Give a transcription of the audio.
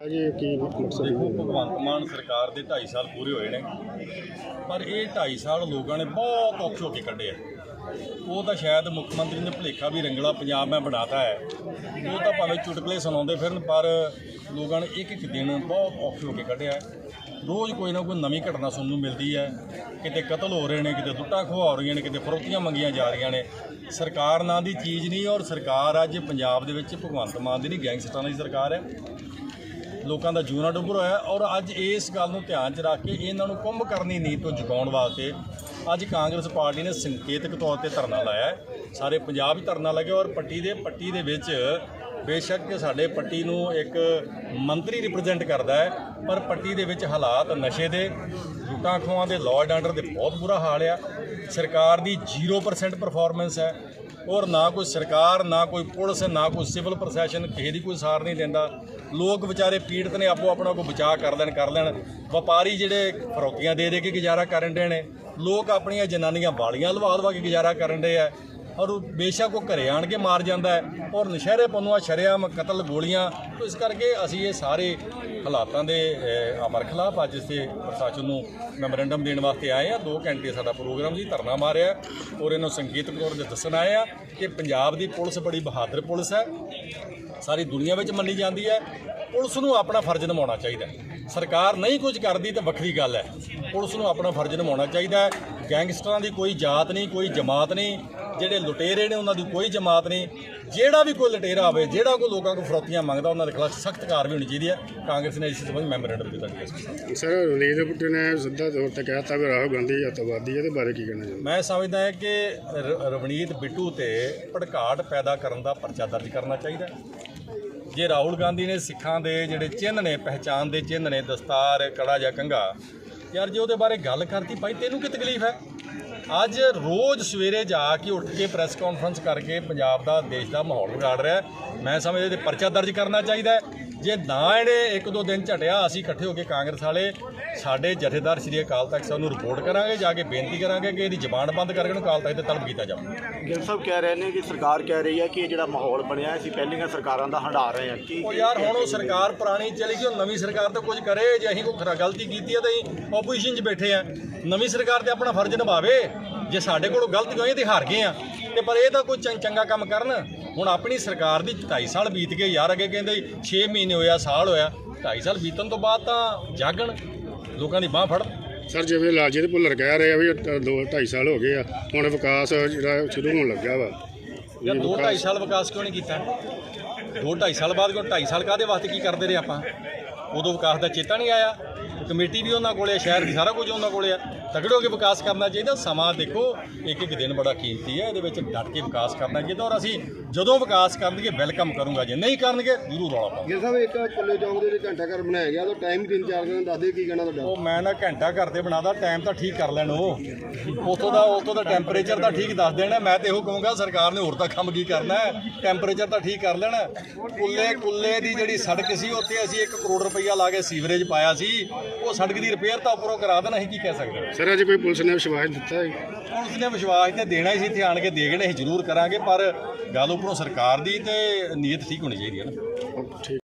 ਜੀ, ਕੀ ਮਕਸਦ ਦੇਖੋ ਭਗਵੰਤ ਮਾਨ ਸਰਕਾਰ ਦੇ 2.5 ਸਾਲ ਪੂਰੇ ਹੋਏ ਨੇ। ਪਰ ਇਹ 2.5 ਸਾਲ ਲੋਕਾਂ ਨੇ ਬਹੁਤ ਔਖੇ ਹੋ ਕੇ ਕੱਢੇ ਆ। ਉਹ ਤਾਂ ਸ਼ਾਇਦ ਮੁੱਖ ਮੰਤਰੀ ਨੇ ਭੁਲੇਖਾ ਵੀ ਰੰਗਲਾ ਪੰਜਾਬ ਮੈਂ ਬਣਾਤਾ ਹੈ। ਉਹ ਤਾਂ ਭਾਵੇਂ ਚੁਟਕਲੇ ਸੁਣਾਉਂਦੇ ਫਿਰਨ, ਪਰ ਲੋਕਾਂ ਨੇ ਇੱਕ ਇੱਕ ਦਿਨ ਬਹੁਤ ਔਖੇ ਹੋ ਕੇ ਕੱਢਿਆ ਰੋਜ਼ ਕੋਈ ਨਾ ਕੋਈ ਨਵੀਂ ਘਟਨਾ ਸੁਣਨ ਨੂੰ ਮਿਲਦੀ ਹੈ। ਕਿਤੇ ਕਤਲ ਹੋ ਰਹੇ ਨੇ, ਕਿਤੇ ਦੁੱਟਾਂ ਖੋਹ ਹੋ ਰਹੀਆਂ ਨੇ, ਕਿਤੇ ਫਰੋਤੀਆਂ ਮੰਗੀਆਂ ਜਾ ਰਹੀਆਂ ਨੇ। ਸਰਕਾਰ ਨਾਂ ਦੀ ਚੀਜ਼ ਨਹੀਂ, ਔਰ ਸਰਕਾਰ ਅੱਜ ਪੰਜਾਬ ਦੇ ਵਿੱਚ ਭਗਵੰਤ ਮਾਨ ਦੀ ਨਹੀਂ, ਗੈਂਗਸਟਰਾਂ ਦੀ ਸਰਕਾਰ ਹੈ। ਲੋਕਾਂ ਦਾ ਜੂਨਾ ਡੁੱਬਰ ਹੋਇਆ ਔਰ ਅੱਜ ਇਸ ਗੱਲ ਨੂੰ ਧਿਆਨ 'ਚ ਰੱਖ ਕੇ ਇਹਨਾਂ ਨੂੰ ਕੁੰਭ ਕਰਨੀ ਨੀਤ ਤੋਂ ਜਗਾਉਣ ਵਾਸਤੇ ਅੱਜ ਕਾਂਗਰਸ ਪਾਰਟੀ ਨੇ ਸੰਕੇਤਕ ਤੌਰ ਤੇ ਧਰਨਾ ਲਾਇਆ ਸਾਰੇ ਪੰਜਾਬ ਹੀ ਧਰਨਾ ਲੱਗਿਆ ਔਰ ਪੱਟੀ ਦੇ ਪੱਟੀ ਦੇ ਵਿੱਚ ਬੇਸ਼ੱਕ ਸਾਡੇ ਪੱਟੀ ਨੂੰ ਇੱਕ ਮੰਤਰੀ ਰਿਪਰੈਜ਼ੈਂਟ ਕਰਦਾ ਹੈ, ਪਰ ਪੱਟੀ ਦੇ ਵਿੱਚ ਹਾਲਾਤ ਨਸ਼ੇ ਦੇ ਲੁੱਟਾਂ ਖੋਹਾਂ ਦੇ ਲਾਅ ਐਂਡ ਆਰਡਰ ਦੇ ਬਹੁਤ ਬੁਰਾ ਹਾਲ ਆ। ਸਰਕਾਰ ਦੀ 0% ਪਰਫਾਰਮੈਂਸ ਹੈ। ਔਰ ਨਾ ਕੋਈ ਸਰਕਾਰ, ਨਾ ਕੋਈ ਪੁਲਿਸ, ਨਾ ਕੋਈ ਸਿਵਲ ਪ੍ਰਸ਼ਾਸਨ ਕਿਸੇ ਦੀ ਕੋਈ ਸਾਰ ਨਹੀਂ ਲੈਂਦਾ ਲੋਕ ਵਿਚਾਰੇ ਪੀੜਤ ਨੇ, ਆਪੋ ਆਪਣਾ ਕੋਈ ਬਚਾਅ ਕਰ ਲੈਣ ਕਰ ਲੈਣ। ਵਪਾਰੀ ਜਿਹੜੇ ਫਰੋਕੀਆਂ ਦੇ ਦੇ ਕੇ ਗੁਜ਼ਾਰਾ ਕਰਨ ਦੇ ਨੇ, ਲੋਕ ਆਪਣੀਆਂ ਜਨਾਨੀਆਂ ਵਾਲੀਆਂ ਲਵਾ ਲਵਾ ਕੇ ਗੁਜ਼ਾਰਾ ਕਰਨ ਦੇ ਆ। ਔਰ ਬੇਸ਼ੱਕ ਉਹ ਘਰੇ ਆਣ ਕੇ ਮਾਰ ਜਾਂਦਾ ਹੈ ਔਰ ਨਸ਼ਹਿਰੇ ਪਨੂਆ ਸ਼ਰੇਆਮ ਕਤਲ ਗੋਲੀਆਂ। ਤੋ ਇਸ ਕਰਕੇ ਅਸੀਂ ਇਹ ਸਾਰੇ ਹਾਲਾਤਾਂ ਦੇ ਅਮਰ ਖਿਲਾਫ ਅੱਜ ਇਸੇ ਪ੍ਰਸ਼ਾਸਨ ਨੂੰ ਮੈਮੋਰੈਂਡਮ ਦੇਣ ਵਾਸਤੇ ਆਏ ਆ 2 ਘੰਟੇ ਸਾਡਾ ਪ੍ਰੋਗਰਾਮ ਜੀ ਧਰਨਾ ਮਾਰਿਆ ਔਰ ਇਹਨੂੰ ਸੰਕੇਤਕ ਤੌਰ ਤੇ ਦੱਸਣ ਆਏ ਆ ਕਿ ਪੰਜਾਬ ਦੀ ਪੁਲਿਸ ਬੜੀ ਬਹਾਦਰ ਪੁਲਿਸ ਹੈ। ਸਾਰੀ ਦੁਨੀਆ ਵਿੱਚ ਮੰਨੀ ਜਾਂਦੀ ਹੈ। ਪੁਲਿਸ ਨੂੰ ਆਪਣਾ ਫਰਜ਼ ਨਿਭਾਉਣਾ ਚਾਹੀਦਾ ਸਰਕਾਰ ਨਹੀਂ ਕੁਝ ਕਰਦੀ ਤਾਂ ਵੱਖਰੀ ਗੱਲ ਹੈ। ਪੁਲਿਸ ਨੂੰ ਆਪਣਾ ਫਰਜ਼ ਨਿਭਾਉਣਾ ਚਾਹੀਦਾ ਗੈਂਗਸਟਰਾਂ ਦੀ ਕੋਈ ਜਾਤ ਨਹੀਂ, ਕੋਈ ਜਮਾਤ ਨਹੀਂ। ਜਿਹੜੇ ਲੁਟੇਰੇ ਨੇ ਉਹਨਾਂ ਦੀ ਕੋਈ ਜਮਾਤ ਨਹੀਂ। ਜਿਹੜਾ ਵੀ ਕੋਈ ਲੁਟੇਰਾ ਹੋਵੇ ਜਿਹੜਾ ਕੋਈ ਲੋਕਾਂ ਕੋਲ ਫਰੋਤੀਆਂ ਮੰਗਦਾ ਉਹਨਾਂ ਦੇ ਖਿਲਾਫ ਸਖਤ ਕਾਰਵਾਈ ਹੋਣੀ ਚਾਹੀਦੀ ਹੈ। ਕਾਂਗਰਸ ਨੇ ਇਸ ਸੰਬੰਧ ਮੈਮੋਰੈਂਡਮ ਦਿੱਤਾ ਜੀ ਸਰ ਰਣਜੀਤ ਪੁੱਟਰ ਨੇ ਸਿੱਧਾ ਤੌਰ ਤੇ ਕਹਿਤਾ ਵੀ ਰਾਹੁਲ ਗਾਂਧੀ ਅੱਤਵਾਦੀ ਹੈ ਇਹਦੇ ਬਾਰੇ ਕੀ ਕਹਿਣਾ ਚਾਹੁੰਦੇ? ਮੈਂ ਸਮਝਦਾ ਹਾਂ ਕਿ ਰਵਨੀਤ ਬਿੱਟੂ ਤੇ ਭੜਕਾਟ ਪੈਦਾ ਕਰਨ ਦਾ ਪਰਚਾ ਦਰਜ ਕਰਨਾ ਚਾਹੀਦਾ। ਜੇ ਰਾਹੁਲ ਗਾਂਧੀ ਨੇ ਸਿੱਖਾਂ ਦੇ ਜਿਹੜੇ ਚਿੰਨ੍ਹ ਨੇ ਪਹਿਚਾਨ ਦੇ ਚਿੰਨ੍ਹ ਨੇ ਦਸਤਾਰ ਕੜਾ ਜਾਂ ਕੰਘਾ ਯਾਰ ਜੇ ਉਹਦੇ ਬਾਰੇ ਗੱਲ ਕਰਤੀ ਭਾਈ ਤੈਨੂੰ ਕੀ ਤਕਲੀਫ ਹੈ? ਅੱਜ ਰੋਜ਼ ਸਵੇਰੇ ਜਾ ਕੇ ਉੱਠ ਕੇ ਪ੍ਰੈਸ ਕਾਨਫਰੰਸ ਕਰਕੇ ਪੰਜਾਬ ਦਾ, ਦੇਸ਼ ਦਾ ਮਾਹੌਲ ਵਿਗਾੜ ਰਿਹਾ ਮੈਂ ਸਮਝਦਾ ਇਹਦੇ ਪਰਚਾ ਦਰਜ ਕਰਨਾ ਚਾਹੀਦਾ ਹੈ। ਜੇ ਨਾ ਇਹਨੇ ਇੱਕ ਦੋ ਦਿਨ ਝਟਿਆ ਅਸੀਂ ਇਕੱਠੇ ਹੋ ਕੇ ਕਾਂਗਰਸ ਵਾਲੇ ਸਾਡੇ ਜਥੇਦਾਰ ਸ਼੍ਰੀ ਅਕਾਲ ਤਖਤ ਸਾਹਿਬ ਨੂੰ ਰਿਪੋਰਟ ਕਰਾਂਗੇ ਜਾ ਕੇ ਬੇਨਤੀ ਕਰਾਂਗੇ ਕਿ ਇਹਦੀ ਜ਼ਬਾਨ ਬੰਦ ਕਰਕੇ ਇਹਨੂੰ ਅਕਾਲ ਤਖਤ ਤੇ ਤਲਬ ਕੀਤਾ ਜਾਵੇ। ਗਿੱਲ ਸਾਹਿਬ ਕਹਿ ਰਹੇ ਨੇ ਕਿ ਸਰਕਾਰ ਕਹਿ ਰਹੀ ਹੈ ਕਿ ਇਹ ਜਿਹੜਾ ਮਾਹੌਲ ਬਣਿਆ ਅਸੀਂ ਪਹਿਲੀਆਂ ਸਰਕਾਰਾਂ ਦਾ ਹੰਢਾ ਰਹੇ ਹਾਂ। ਕੀ ਉਹ ਯਾਰ ਹੁਣ ਉਹ ਸਰਕਾਰ ਪੁਰਾਣੀ ਚਲੀ ਗਈ ਉਹ ਨਵੀਂ ਸਰਕਾਰ ਤਾਂ ਕੁਝ ਕਰੇ ਜੇ ਅਸੀਂ ਕੋਈ ਖਰਾ ਗਲਤੀ ਕੀਤੀ ਹੈ ਤਾਂ ਅਸੀਂ ਆਪੋਜੀਸ਼ਨ 'ਚ ਬੈਠੇ ਆ ਨਵੀਂ ਸਰਕਾਰ ਤੇ ਆਪਣਾ ਫਰਜ਼ ਨਿਭਾਵੇ। ਜੇ ਸਾਡੇ ਕੋਲੋਂ ਗਲਤੀ ਹੋਈ ਤੇ ਹਾਰ ਗਏ ਆ ਤੇ ਪਰ ਇਹ ਤਾਂ ਕੋਈ ਚੰਗਾ ਕੰਮ ਕਰਨ। ਹੁਣ ਆਪਣੀ ਸਰਕਾਰ ਦੀ 2.5 ਸਾਲ ਬੀਤ ਗਏ ਯਾਰ ਅੱਗੇ ਕਹਿੰਦੇ 6 ਮਹੀਨੇ ਹੋਇਆ ਸਾਲ ਹੋਇਆ। 2.5 ਸਾਲ ਬੀਤਣ ਤੋਂ ਬਾਅਦ ਤਾਂ ਜਾਗਣ ਲੋਕਾਂ ਦੀ ਬਾਹ ਫੜ ਸਰ ਜਿਵੇਂ ਲਾਲਜੀਤ ਭੁੱਲਰ ਕਹਿ ਰਹੇ ਆ ਵੀ 2 2.5 ਸਾਲ ਹੋ ਗਏ ਆ ਹੁਣ ਵਿਕਾਸ ਜਿਹੜਾ ਸ਼ੁਰੂ ਹੋਣ ਲੱਗਾ ਵਾ। ਯਾਰ ਦੋ ਢਾਈ ਸਾਲ ਵਿਕਾਸ ਕਿਉਂ ਨਹੀਂ ਕੀਤਾ? ਦੋ ਢਾਈ ਸਾਲ ਬਾਅਦ ਕਿਉਂ ਢਾਈ ਸਾਲ ਕਾਦੇ ਵਾਸਤੇ ਕੀ ਕਰਦੇ ਰਹੇ ਆਪਾਂ? ਉਦੋਂ ਵਿਕਾਸ ਦਾ ਚੇਤਾ ਨਹੀਂ ਆਇਆ। ਕਮੇਟੀ ਵੀ ਉਹਨਾਂ ਕੋਲੇ ਆ, ਸ਼ਹਿਰ ਦੀ ਸਾਰਾ ਕੁਝ ਉਹਨਾਂ ਕੋਲੇ ਆ। ਤਗੜੇ ਹੋ ਕੇ ਵਿਕਾਸ ਕਰਨਾ ਚਾਹੀਦਾ। ਸਮਾਂ ਦੇਖੋ ਇੱਕ ਇੱਕ ਦਿਨ ਬੜਾ ਕੀਮਤੀ ਹੈ। ਇਹਦੇ ਵਿੱਚ ਡਟ ਕੇ ਵਿਕਾਸ ਕਰਨਾ ਚਾਹੀਦਾ ਔਰ ਅਸੀਂ ਜਦੋਂ ਵਿਕਾਸ ਕਰਨਗੇ ਵੈਲਕਮ ਕਰੂੰਗਾ। ਜੇ ਨਹੀਂ ਕਰਨਗੇ ਜ਼ਰੂਰ ਰੌਲਾ ਪਾਉਂਗਾ ਗਿਲ ਸਾਹਿਬ ਇੱਕ ਪੁੱਲੇ ਚੌਂਕ ਦੇ ਵਿੱਚ ਘੰਟਾ ਘਰ ਬਣਾਇਆ ਗਿਆ। ਤਾਂ ਟਾਈਮ 3-4 ਦਿਨ ਦੱਸਦੇ ਕੀ ਕਹਿਣਾ ਤੁਹਾਡਾ? ਉਹ ਮੈਂ ਨਾ ਘੰਟਾ ਘਰ ਤੇ ਬਣਾਦਾ ਟਾਈਮ ਤਾਂ ਠੀਕ ਕਰ ਲੈਣ ਉਹ। ਉਤੋਂ ਦਾ ਉਤੋਂ ਦਾ ਟੈਂਪਰੇਚਰ ਤਾਂ ਠੀਕ ਦੱਸ ਦੇਣਾ। ਮੈਂ ਤੇ ਇਹੋ ਕਹੂੰਗਾ ਸਰਕਾਰ ਨੇ ਹੋਰ ਤਾਂ ਕੰਮ ਕੀ ਕਰਨਾ ਹੈ? ਟੈਂਪਰੇਚਰ ਤਾਂ ਠੀਕ ਕਰ ਲੈਣਾ। ਕੁੱਲੇ ਕੁੱਲੇ ਦੀ ਜਿਹੜੀ ਸੜਕ ਸੀ ਉੱਥੇ ਅਸੀਂ 1 ਕਰੋੜ ਰੁਪਈਆ ਲਾ ਕੇ ਸੀਵਰੇਜ ਪਾਇਆ ਸੀ। ਉਹ ਸੜਕ ਦੀ ਰਿਪੇਅਰ ਤਾਂ ਉੱਪਰੋਂ ਕਰਾ ਦੇਣਾ ਅਸੀਂ ਕੀ ਕਹਿ ਸਕਦੇ ਹਾਂ। ਸਰ ਅੱਜ ਕੋਈ ਪੁਲਿਸ ਨੇ ਵਿਸ਼ਵਾਸ ਦਿੱਤਾ ਹੈ? ਪੁਲਿਸ ਨੇ ਵਿਸ਼ਵਾਸ ਤੇ ਦੇਣਾ ਹੀ ਸੀ ਇੱਥੇ ਆਣ ਕੇ ਦੇ ਗਏ ਅਸੀਂ ਜ਼ਰੂਰ ਕਰਾਂਗੇ ਪਰ ਗੱਲ ਉੱਪਰੋਂ ਸਰਕਾਰ ਦੀ ਤੇ ਨੀਅਤ ਠੀਕ ਹੋਣੀ ਚਾਹੀਦੀ ਹੈ ਨਾ। ਠੀਕ